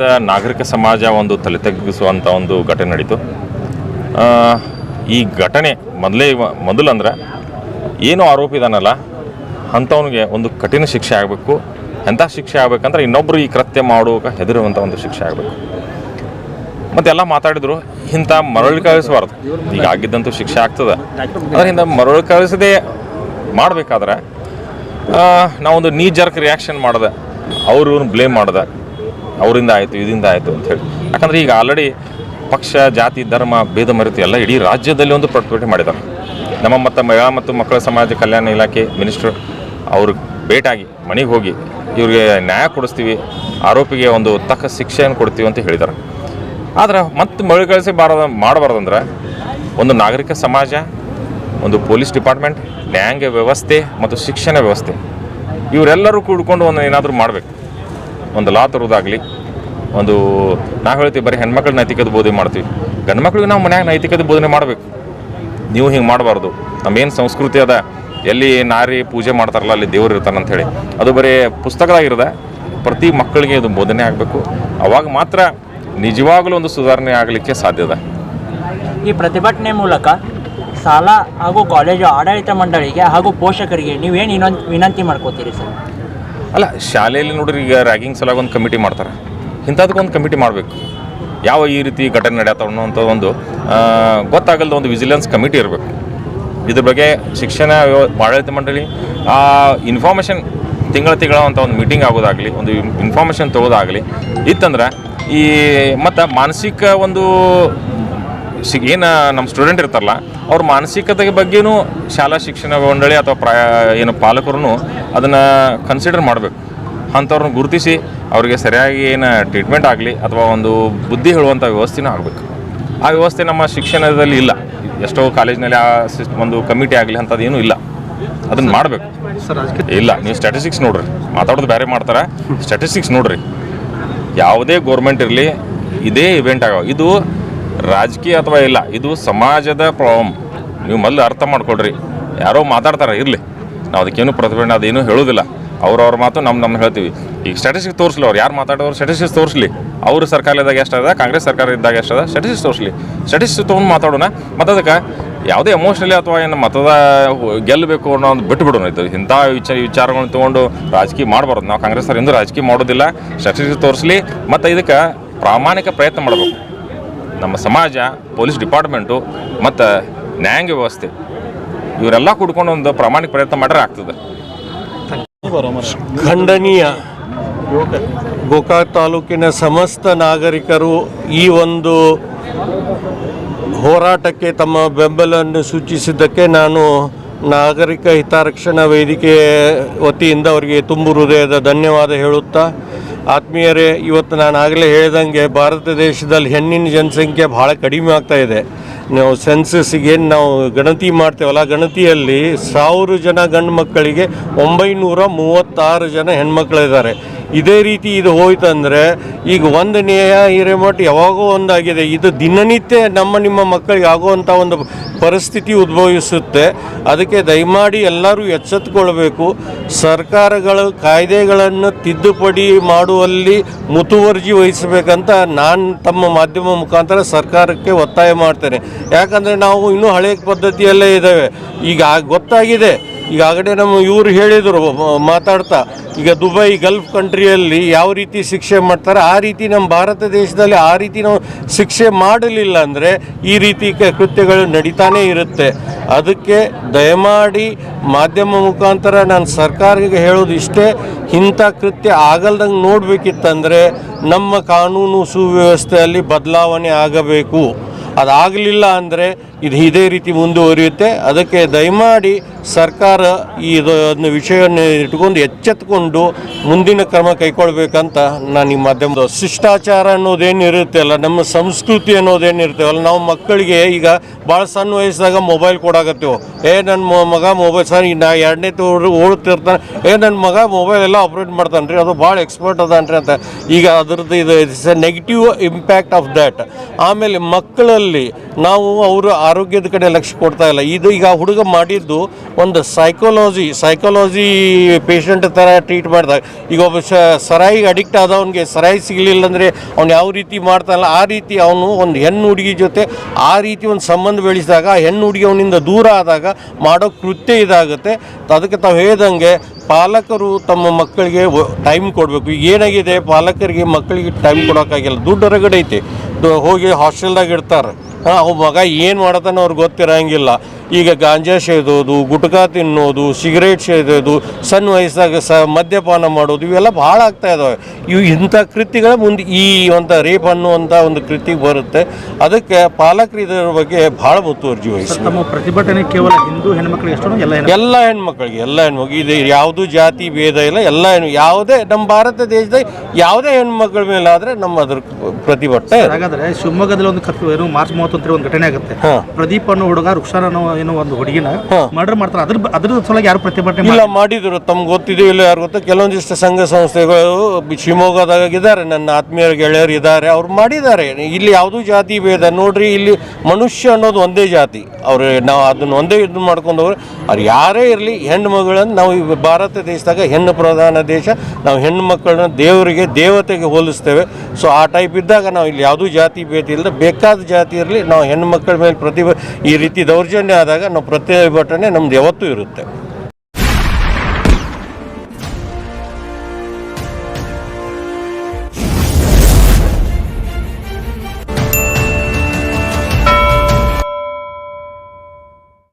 ಸಮಾಜದ ನಾಗರಿಕ ಸಮಾಜ ಒಂದು ತಲೆ ತಗ್ಗಿಸುವಂಥ ಒಂದು ಘಟನೆ ನಡೀತು. ಈ ಘಟನೆ ಮೊದಲೇ ಮೊದಲಂದ್ರೆ ಏನು ಆರೋಪಿ ಇದಾನಲ್ಲ, ಅಂಥವನಿಗೆ ಒಂದು ಕಠಿಣ ಶಿಕ್ಷೆ ಆಗಬೇಕು. ಎಂಥ ಶಿಕ್ಷೆ ಆಗಬೇಕಂದ್ರೆ ಇನ್ನೊಬ್ಬರು ಈ ಕೃತ್ಯ ಮಾಡುವಾಗ ಹೆದರುವಂಥ ಒಂದು ಶಿಕ್ಷೆ ಆಗಬೇಕು. ಮತ್ತೆಲ್ಲ ಮಾತಾಡಿದ್ರು, ಇಂಥ ಮರಳು ಕಳಿಸಬಾರ್ದು. ಈಗ ಆಗಿದ್ದಂತೂ ಶಿಕ್ಷೆ ಆಗ್ತದೆ. ಅದರಿಂದ ಮರಳು ಕಳಿಸದೆ ಮಾಡಬೇಕಾದ್ರೆ ನಾವೊಂದು ನೀ ಜರ್ಕ್ ರಿಯಾಕ್ಷನ್ ಮಾಡಿದೆ. ಅವರು ಬ್ಲೇಮ್ ಮಾಡಿದೆ. ಅವರಿಂದ ಆಯಿತು ಇದರಿಂದ ಆಯಿತು ಅಂಥೇಳಿ ಯಾಕಂದ್ರೆ ಈಗ ಆಲ್ರೆಡಿ ಪಕ್ಷ, ಜಾತಿ, ಧರ್ಮ, ಭೇದ, ಮರೆತು ಎಲ್ಲ ಇಡೀ ರಾಜ್ಯದಲ್ಲಿ ಒಂದು ಪ್ರತಿಭಟನೆ ಮಾಡಿದ್ದಾರೆ. ನಮ್ಮ ಮತ್ತು ಮಹಿಳಾ ಮತ್ತು ಮಕ್ಕಳ ಸಮಾಜ ಕಲ್ಯಾಣ ಇಲಾಖೆ ಮಿನಿಸ್ಟ್ರು ಅವರು ಭೇಟಾಗಿ ಮನೆಗೆ ಹೋಗಿ ಇವರಿಗೆ ನ್ಯಾಯ ಕೊಡಿಸ್ತೀವಿ, ಆರೋಪಿಗೆ ಒಂದು ತಕ್ಕ ಶಿಕ್ಷೆಯನ್ನು ಕೊಡ್ತೀವಿ ಅಂತ ಹೇಳಿದ್ದಾರೆ. ಆದರೆ ಮತ್ತೆ ಮರುಕಳಿಸಿ ಬಾರದ, ಮಾಡಬಾರ್ದಂದ್ರೆ ಒಂದು ನಾಗರಿಕ ಸಮಾಜ, ಒಂದು ಪೊಲೀಸ್ ಡಿಪಾರ್ಟ್ಮೆಂಟ್, ನ್ಯಾಯಾಂಗ ವ್ಯವಸ್ಥೆ ಮತ್ತು ಶಿಕ್ಷಣ ವ್ಯವಸ್ಥೆ, ಇವರೆಲ್ಲರೂ ಕೂಡ್ಕೊಂಡು ಒಂದು ಏನಾದರೂ ಮಾಡಬೇಕು. ಒಂದು ಲಾ ತರೋದಾಗಲಿ ಒಂದು ನಾವು ಹೇಳ್ತೀವಿ, ಬರೀ ಹೆಣ್ಮಕ್ಳು ನೈತಿಕತೆ ಬೋಧನೆ ಮಾಡ್ತೀವಿ. ಗಂಡು ಮಕ್ಳಿಗೆ ನಾವು ಮನ್ಯಾಗ ನೈತಿಕತೆ ಬೋಧನೆ ಮಾಡಬೇಕು. ನೀವು ಹಿಂಗೆ ಮಾಡಬಾರ್ದು. ನಮ್ಮೇನು ಸಂಸ್ಕೃತಿ ಅದ, ಎಲ್ಲಿ ನಾರಿ ಪೂಜೆ ಮಾಡ್ತಾರಲ್ಲ, ಅಲ್ಲಿ ದೇವರು ಇರ್ತಾನೆ ಹೇಳಿ ಅದು ಬರೀ ಪುಸ್ತಕದಾಗಿರದ, ಪ್ರತಿ ಮಕ್ಕಳಿಗೆ ಇದು ಬೋಧನೆ ಆಗಬೇಕು. ಅವಾಗ ಮಾತ್ರ ನಿಜವಾಗಲೂ ಒಂದು ಸುಧಾರಣೆ ಆಗಲಿಕ್ಕೆ ಸಾಧ್ಯದ ಈ ಪ್ರತಿಭಟನೆ ಮೂಲಕ ಶಾಲಾ ಹಾಗೂ ಕಾಲೇಜು ಆಡಳಿತ ಮಂಡಳಿಗೆ ಹಾಗೂ ಪೋಷಕರಿಗೆ ನೀವೇನು ಇನ್ನೊಂದು ವಿನಂತಿ ಮಾಡ್ಕೋತೀರಿ ಸರ್? ಅಲ್ಲ, ಶಾಲೆಯಲ್ಲಿ ನೋಡ್ರಿ ಈಗ ರ್ಯಾಗಿಂಗ್ ಸಲುವಾಗಿ ಒಂದು ಕಮಿಟಿ ಮಾಡ್ತಾರೆ. ಇಂಥದಕ್ಕೊಂದು ಕಮಿಟಿ ಮಾಡಬೇಕು. ಯಾವ ಈ ರೀತಿ ಘಟನೆ ನಡೆಯತ್ತ ಅನ್ನೋಂಥ ಒಂದು ಗೊತ್ತಾಗಲ್ದ ಒಂದು ವಿಜಿಲೆನ್ಸ್ ಕಮಿಟಿ ಇರಬೇಕು. ಇದ್ರ ಬಗ್ಗೆ ಶಿಕ್ಷಣ ಆಡಳಿತ ಮಂಡಳಿ, ಆ ಇನ್ಫಾರ್ಮೇಷನ್ ತಿಂಗಳ ತಿಂಗಳ ಅಂತ ಒಂದು ಮೀಟಿಂಗ್ ಆಗೋದಾಗಲಿ, ಒಂದು ಇನ್ಫಾರ್ಮೇಷನ್ ತಗೋದಾಗಲಿ, ಇತ್ತಂದ್ರೆ ಈ ಮತ್ತು ಮಾನಸಿಕ ಒಂದು ಸಿ ಏನು ನಮ್ಮ ಸ್ಟೂಡೆಂಟ್ ಇರ್ತಾರಲ್ಲ ಅವ್ರ ಮಾನಸಿಕತೆ ಬಗ್ಗೆನೂ ಶಾಲಾ ಶಿಕ್ಷಣ ಮಂಡಳಿ ಅಥವಾ ಪ್ರಾಯ ಏನು ಪಾಲಕರು ಅದನ್ನು ಕನ್ಸಿಡರ್ ಮಾಡಬೇಕು. ಅಂಥವ್ರನ್ನ ಗುರುತಿಸಿ ಅವರಿಗೆ ಸರಿಯಾಗಿ ಏನು ಟ್ರೀಟ್ಮೆಂಟ್ ಆಗಲಿ ಅಥವಾ ಒಂದು ಬುದ್ಧಿ ಹೇಳುವಂಥ ವ್ಯವಸ್ಥೆನೂ ಆಗಬೇಕು. ಆ ವ್ಯವಸ್ಥೆ ನಮ್ಮ ಶಿಕ್ಷಣದಲ್ಲಿ ಇಲ್ಲ. ಎಷ್ಟೋ ಕಾಲೇಜಿನಲ್ಲಿ ಆ ಸಿಸ್ಟಮ್ ಒಂದು ಕಮಿಟಿ ಆಗಲಿ ಅಂಥದ್ದು ಏನೂ ಇಲ್ಲ. ಅದನ್ನು ಮಾಡಬೇಕು. ಇಲ್ಲ ನೀವು ಸ್ಟ್ಯಾಟಿಸ್ಟಿಕ್ಸ್ ನೋಡ್ರಿ. ಮಾತಾಡೋದು ಬೇರೆ ಮಾಡ್ತಾರೆ. ಸ್ಟ್ಯಾಟಿಸ್ಟಿಕ್ಸ್ ನೋಡ್ರಿ. ಯಾವುದೇ ಗೋರ್ಮೆಂಟ್ ಇರಲಿ ಇದೇ ಇವೆಂಟ್ ಆಗೋ ಇದು ರಾಜಕೀಯ ಅಥವಾ ಇಲ್ಲ, ಇದು ಸಮಾಜದ ಪ್ರಾಬ್ಲಮ್ ನೀವು ಮೊದಲು ಅರ್ಥ ಮಾಡ್ಕೊಳ್ರಿ. ಯಾರೋ ಮಾತಾಡ್ತಾರೆ, ಇರಲಿ. ನಾವು ಅದಕ್ಕೇನು ಪ್ರತಿಭಟನೆ, ಅದೇನು ಹೇಳೋದಿಲ್ಲ. ಅವ್ರವ್ರ ಮಾತು ನಮ್ಮ ನಮ್ಮ ಹೇಳ್ತೀವಿ. ಈಗ ಸ್ಟ್ಯಾಟಿಸ್ಟಿಕ್ ತೋರಿಸಲಿ ಅವ್ರು. ಯಾರು ಮಾತಾಡೋರು? ಸ್ಟ್ಯಾಟಿಸ್ಟಿಕ್ಸ್ ತೋರಿಸ್ಲಿ. ಅವರು ಸರ್ಕಾರದಾಗ ಎಷ್ಟದ ಕಾಂಗ್ರೆಸ್ ಸರ್ಕಾರ ಇದ್ದಾಗ ಎಷ್ಟದ ಸ್ಟ್ಯಾಟಿಸ್ಟಿಕ್ಸ್ ತೋರಿಸಲಿ. ಸ್ಟ್ಯಾಟಿಸ್ಟಿಕ್ಸ್ ತೊಗೊಂಡು ಮಾತಾಡೋಣ. ಮತ್ತು ಅದಕ್ಕೆ ಯಾವುದೇ ಎಮೋಷ್ನಲಿ ಅಥವಾ ಏನು ಮತದ ಗೆಲ್ಲಬೇಕು ಅನ್ನೋ ಒಂದು ಬಿಟ್ಟು ಬಿಡೋಣ ಇದು. ಇಂಥ ವಿಚಾರ ವಿಚಾರಗಳನ್ನ ತೊಗೊಂಡು ರಾಜಕೀಯ ಮಾಡಬಾರ್ದು. ನಾವು ಕಾಂಗ್ರೆಸ್ ಇಂದು ರಾಜಕೀಯ ಮಾಡೋದಿಲ್ಲ. ಸ್ಟ್ಯಾಟಿಸ್ಟಿಕ್ಸ್ ತೋರಿಸ್ಲಿ. ಮತ್ತು ಇದಕ್ಕೆ ಪ್ರಾಮಾಣಿಕ ಪ್ರಯತ್ನ ಮಾಡಬೇಕು. ನಮ್ಮ ಸಮಾಜ, ಪೊಲೀಸ್ ಡಿಪಾರ್ಟ್ಮೆಂಟು ಮತ್ತು ನ್ಯಾಯಾಂಗ ವ್ಯವಸ್ಥೆ, ಇವರೆಲ್ಲ ಕೂಡ್ಕೊಂಡು ಒಂದು ಪ್ರಾಮಾಣಿಕ ಪ್ರಯತ್ನ ಮಾಡ್ರೆ ಆಗ್ತದೆ. ಖಂಡನೀಯ. ಗೋಕಾಕ್ ತಾಲೂಕಿನ ಸಮಸ್ತ ನಾಗರಿಕರು ಈ ಒಂದು ಹೋರಾಟಕ್ಕೆ ತಮ್ಮ ಬೆಂಬಲವನ್ನು ಸೂಚಿಸಿದ್ದಕ್ಕೆ ನಾನು ನಾಗರಿಕ ಹಿತರಕ್ಷಣಾ ವೇದಿಕೆ ವತಿಯಿಂದ ಅವರಿಗೆ ತುಂಬು ಹೃದಯದ ಧನ್ಯವಾದ ಹೇಳುತ್ತಾ ಆತ್ಮೀಯರೇ, ಇವತ್ತು ನಾನು ಆಗಲೇ ಹೇಳ್ದಂಗೆ ಭಾರತ ದೇಶದಲ್ಲಿ ಹೆಣ್ಣಿನ ಜನಸಂಖ್ಯೆ ಭಾಳ ಕಡಿಮೆ ಆಗ್ತಾ ಇದೆ. ನಾವು ಸೆನ್ಸಸ್ಸಿಗೆ ಏನು ನಾವು ಗಣತಿ ಮಾಡ್ತೇವಲ್ಲ, ಗಣತಿಯಲ್ಲಿ ಸಾವಿರ ಜನ ಗಂಡು ಮಕ್ಕಳಿಗೆ ಒಂಬೈನೂರ ಮೂವತ್ತಾರು ಜನ ಹೆಣ್ಮಕ್ಳಿದ್ದಾರೆ. ಇದೇ ರೀತಿ ಇದು ಹೋಯ್ತಂದರೆ ಈಗ ಒಂದು ನೇಯ ಹಿರೇಮಠ ಯಾವಾಗೋ ಒಂದಾಗಿದೆ. ಇದು ದಿನನಿತ್ಯ ನಮ್ಮ ನಿಮ್ಮ ಮಕ್ಕಳಿಗೆ ಆಗುವಂಥ ಒಂದು ಪರಿಸ್ಥಿತಿ ಉದ್ಭವಿಸುತ್ತೆ. ಅದಕ್ಕೆ ದಯಮಾಡಿ ಎಲ್ಲರೂ ಎಚ್ಚೆತ್ತುಕೊಳ್ಬೇಕು. ಸರ್ಕಾರಗಳು ಕಾಯ್ದೆಗಳನ್ನು ತಿದ್ದುಪಡಿ ಮಾಡುವಲ್ಲಿ ಮುತುವರ್ಜಿ ವಹಿಸಬೇಕಂತ ನಾನು ತಮ್ಮ ಮಾಧ್ಯಮ ಮುಖಾಂತರ ಸರ್ಕಾರಕ್ಕೆ ಒತ್ತಾಯ ಮಾಡ್ತೇನೆ. ಯಾಕಂದರೆ ನಾವು ಇನ್ನೂ ಹಳೆಯ ಪದ್ಧತಿಯಲ್ಲೇ ಇದ್ದೇವೆ. ಈಗ ಗೊತ್ತಾಗಿದೆ. ಈಗಾಗಲೇ ನಮ್ಮ ಇವರು ಹೇಳಿದರು ಮಾತಾಡ್ತಾ, ಈಗ ದುಬೈ ಗಲ್ಫ್ ಕಂಟ್ರಿಯಲ್ಲಿ ಯಾವ ರೀತಿ ಶಿಕ್ಷೆ ಮಾಡ್ತಾರೆ, ಆ ರೀತಿ ನಮ್ಮ ಭಾರತ ದೇಶದಲ್ಲಿ ಆ ರೀತಿ ನಾವು ಶಿಕ್ಷೆ ಮಾಡಲಿಲ್ಲ ಅಂದರೆ ಈ ರೀತಿ ಕೃತ್ಯಗಳು ನಡೀತಾನೇ ಇರುತ್ತೆ. ಅದಕ್ಕೆ ದಯಮಾಡಿ ಮಾಧ್ಯಮ ಮುಖಾಂತರ ನಾನು ಸರ್ಕಾರಕ್ಕೆ ಹೇಳೋದು ಇಷ್ಟೇ, ಇಂಥ ಕೃತ್ಯ ಆಗಲ್ದಂಗೆ ನೋಡಬೇಕಿತ್ತಂದರೆ ನಮ್ಮ ಕಾನೂನು ಸುವ್ಯವಸ್ಥೆಯಲ್ಲಿ ಬದಲಾವಣೆ ಆಗಬೇಕು. ಅದಾಗಲಿಲ್ಲ ಅಂದರೆ ಇದು ಇದೇ ರೀತಿ ಮುಂದುವರಿಯುತ್ತೆ. ಅದಕ್ಕೆ ದಯಮಾಡಿ ಸರ್ಕಾರ ಇದನ್ನು ವಿಷಯವನ್ನು ಇಟ್ಕೊಂಡು ಎಚ್ಚೆತ್ಕೊಂಡು ಮುಂದಿನ ಕ್ರಮ ಕೈಗೊಳ್ಬೇಕಂತ ನಾನು ಈ ಮಾಧ್ಯಮದ ಶಿಷ್ಟಾಚಾರ ಅನ್ನೋದೇನಿರುತ್ತೆ ಅಲ್ಲ, ನಮ್ಮ ಸಂಸ್ಕೃತಿ ಅನ್ನೋದೇನಿರುತ್ತೆ ಅಲ್ಲ, ನಾವು ಮಕ್ಕಳಿಗೆ ಈಗ ಭಾಳ ಸಣ್ಣ ವಯಸ್ಸಾಗ ಮೊಬೈಲ್ ಕೊಡಾಕತ್ತೇವೆ. ಏ ನನ್ನ ಮಗ ಮೊಬೈಲ್ ಸರ್ ನಾ ಎರಡನೇ ತೋರು ಓಡ್ತಿರ್ತಾನೆ. ಏ ನನ್ನ ಮಗ ಮೊಬೈಲ್ ಎಲ್ಲ ಆಪ್ರೇಟ್ ಮಾಡ್ತಾನೆ ರೀ ಅದು ಭಾಳ ಎಕ್ಸ್ಪರ್ಟ್ ಅದಾನ್ರಿ ಅಂತ. ಈಗ ಅದರದ್ದು ಇದು, it's a negative impact of that ಆಮೇಲೆ ಮಕ್ಕಳಲ್ಲಿ ನಾವು ಅವರು ಆರೋಗ್ಯದ ಕಡೆ ಲಕ್ಷ್ಯ ಕೊಡ್ತಾ ಇಲ್ಲ. ಇದು ಈಗ ಹುಡುಗ ಮಾಡಿದ್ದು ಒಂದು ಸೈಕಾಲಜಿ ಸೈಕಾಲಜಿ ಪೇಷಂಟ್ ಥರ ಟ್ರೀಟ್ ಮಾಡಿದಾಗ. ಈಗ ಒಬ್ಬ ಸರಾಯಿಗೆ ಅಡಿಕ್ಟ್ ಆದವನಿಗೆ ಸರಾಯಿ ಸಿಗಲಿಲ್ಲ ಅಂದರೆ ಅವ್ನು ಯಾವ ರೀತಿ ಮಾಡ್ತಾನಲ್ಲ ಆ ರೀತಿ ಅವನು ಒಂದು ಹೆಣ್ಣು ಹುಡುಗಿ ಜೊತೆ ಆ ರೀತಿ ಒಂದು ಸಂಬಂಧ ಬೆಳೆಸಿದಾಗ, ಆ ಹೆಣ್ಣು ಹುಡುಗಿ ಅವನಿಂದ ದೂರ ಆದಾಗ ಮಾಡೋ ಕೃತ್ಯ ಇದಾಗುತ್ತೆ. ಅದಕ್ಕೆ ತಾವು ಹೇಳ್ದಂಗೆ ಪಾಲಕರು ತಮ್ಮ ಮಕ್ಕಳಿಗೆ ಟೈಮ್ ಕೊಡಬೇಕು. ಏನಾಗಿದೆ? ಪಾಲಕರಿಗೆ ಮಕ್ಕಳಿಗೆ ಟೈಮ್ ಕೊಡೋಕ್ಕಾಗಿಲ್ಲ. ದುಡ್ಡು ಹೊರಗಡೆ ಐತೆ. ಹೋಗಿ ಹಾಸ್ಟೆಲ್ದಾಗ ಇಡ್ತಾರೆ. ಹಾಂ ಅವ್ ಮಗ ಏನು ಮಾಡತಾನೆ ಅವ್ರಿಗೆ ಗೊತ್ತಿರಂಗಿಲ್ಲ. ಈಗ ಗಾಂಜಾ ಸೇದೋದು ಗುಟ್ಕಾ ತಿನ್ನೋದು ಸಿಗರೇಟ್ ಸೇದೋದು ಸಣ್ಣ ವಯಸ್ಸಾಗ ಸ ಮದ್ಯಪಾನ ಮಾಡೋದು ಇವೆಲ್ಲ ಭಾಳ ಆಗ್ತಾ ಇದಾವೆ ಇವು ಇಂಥ ಕೃತಿಗಳ ಮುಂದೆ ಈ ಒಂದು ರೇಪ್ ಅನ್ನುವಂಥ ಒಂದು ಕೃತಿ ಬರುತ್ತೆ ಅದಕ್ಕೆ ಪಾಲಕರು ಇದರ ಬಗ್ಗೆ ಭಾಳ ಮುತುವರ್ಜಿ ವಹಿಸಿ ತಮ್ಮ ಪ್ರತಿಭಟನೆ ಕೇವಲ ಹಿಂದೂ ಹೆಣ್ಮಕ್ಳಿಗೆ ಎಷ್ಟು ಎಲ್ಲ ಹೆಣ್ಮಕ್ಳಿಗೆ ಎಲ್ಲ ಹೆಣ್ಮಕ್ಳು ಇದು ಯಾವುದು ಜಾತಿ ಭೇದ ಇಲ್ಲ ಎಲ್ಲ ಹೆಣ್ಣು ಯಾವುದೇ ನಮ್ಮ ಭಾರತ ದೇಶದ ಯಾವುದೇ ಹೆಣ್ಮಕ್ಳ ಮೇಲೆ ಆದರೆ ನಮ್ಮ ಅದ್ರ ಪ್ರತಿಭಟನೆ. ಹಾಗಾದ್ರೆ ಶಿವಮೊಗ್ಗದಲ್ಲಿ ಒಂದು ಕತ್ತು ಏನು ಮಾರ್ಚ್ ಮೂವತ್ತೊಂದರ ಒಂದು ಘಟನೆ ಆಗುತ್ತೆ. ಪ್ರದೀಪ್ ಅನ್ನೋ ಹುಡುಗ ಅನ್ನೋ ಏನೋ ಒಂದು ಹುಡುಗಿನ. ಮರ್ಡರ್ ಮಾಡ್ತಾರೆ. ಅದ್ರ ಅದ್ರ ಸಲುವಾಗಿ ಯಾರು ಪ್ರತಿಭಟನೆ ಇಲ್ಲ ಮಾಡಿದ್ರು. ತಮ್ಗೆ ಗೊತ್ತಿದೆಯೋ ಇಲ್ಲ ಯಾರು ಗೊತ್ತಾ? ಕೆಲವೊಂದಿಷ್ಟು ಸಂಘ ಸಂಸ್ಥೆಗಳು ಶಿವಮೊಗ್ಗದಾಗ ಇದ್ದಾರೆ ನನ್ನ ಆತ್ಮೀಯ ಗೆಳೆಯರು ಇದ್ದಾರೆ. ಅವ್ರು ಮಾಡಿದ್ದಾರೆ. ಇಲ್ಲಿ ಯಾವುದೂ ಜಾತಿ ಭೇದ. ನೋಡ್ರಿ ಇಲ್ಲಿ ಮನುಷ್ಯ ಅನ್ನೋದು ಒಂದೇ ಜಾತಿ. ಅವ್ರು ನಾವು ಅದನ್ನ ಒಂದೇ ಇದು ಮಾಡ್ಕೊಂಡು ಹೋಗ್ರೆ ಅವ್ರು ಯಾರೇ ಇರಲಿ ಹೆಣ್ಣು ಮಗಳನ್ನು ನಾವು ಈ ಭಾರತ ದೇಶದಾಗ ಹೆಣ್ಣು ಪ್ರಧಾನ ದೇಶ. ನಾವು ಹೆಣ್ಣು ಮಕ್ಕಳನ್ನ ದೇವರಿಗೆ ದೇವತೆಗೆ ಹೋಲಿಸ್ತೇವೆ. ಸೊ ಆ ಟೈಪ್ ಇದ್ದಾಗ ನಾವು ಇಲ್ಲಿ ಯಾವುದೂ ಜಾತಿ ಭೇದ ಇಲ್ಲದೆ ಬೇಕಾದ ಜಾತಿ ಇರಲಿ ನಾವು ಹೆಣ್ಣು ಮಕ್ಕಳ ಮೇಲೆ ಪ್ರತಿಭೆ ಈ ರೀತಿ ದೌರ್ಜನ್ಯ ಆದಾಗ ನಾವು ಪ್ರತಿಭಟನೆ ನಮ್ದು ಯಾವತ್ತೂ ಇರುತ್ತೆ.